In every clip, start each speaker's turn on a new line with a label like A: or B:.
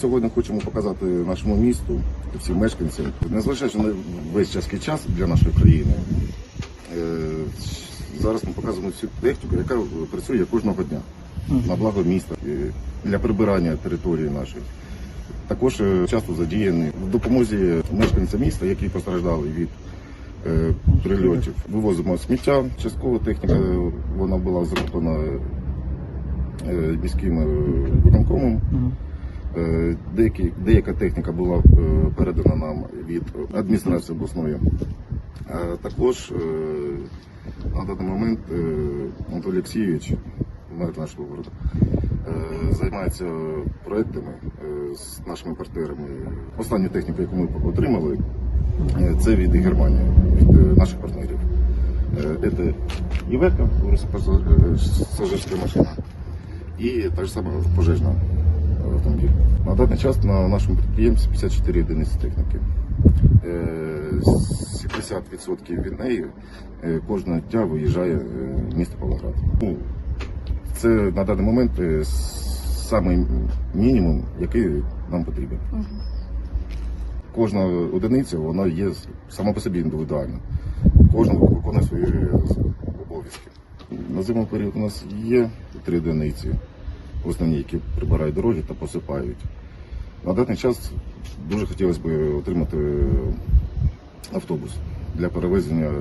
A: Сьогодні хочемо показати нашому місту, всім мешканцям, незважаючи на весь чаский час для нашої країни. е, Зараз ми показуємо всю техніку, яка працює кожного дня на благо міста для прибирання території нашої. Також е, часто задіяні в допомозі мешканцям міста, які постраждали від е, прильотів. Вивозимо сміття, частково техніка вона була закуплена міським виконкомом. Е, Деякі, деяка техніка була е, передана нам від адміністрації обласної. А також е, на даний момент Анатолій Олексійович, мер нашого міста, займається проектами з нашими партнерами. Останню техніку, яку ми отримали, це від Германії, від наших партнерів. Це Івека, пасажирська машина, і та ж сама пожежна автомобіль. На даний час на нашому підприємстві 54 одиниці техніки. Е, 70% від неї е, кожного дня виїжджає е, в місто Павлоград. Ну, це на даний момент е, самий мінімум, який нам потрібен. Кожна одиниця вона є сама по собі індивідуальна. Кожна виконує свої обов'язки. На зимовий період у нас є три одиниці, основні, які прибирають дороги та посипають. На даний час дуже хотілося б отримати автобус для перевезення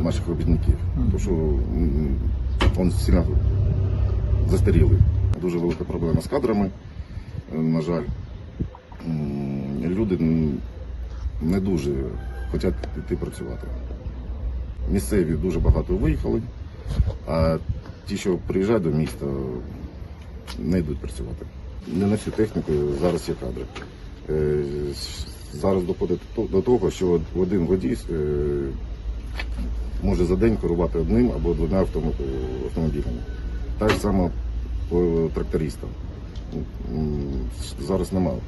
A: наших робітників. Тому що він сильно застарілий. Дуже велика проблема з кадрами, на жаль. Люди не дуже хочуть йти працювати. Місцеві дуже багато виїхали, а ті, що приїжджають до міста, не йдуть працювати. Не на всю техніку зараз є кадри. Е, Зараз доходить до- того, що один водій е, може за день керувати одним або двома автомобілями. Так само по трактористам. Зараз немає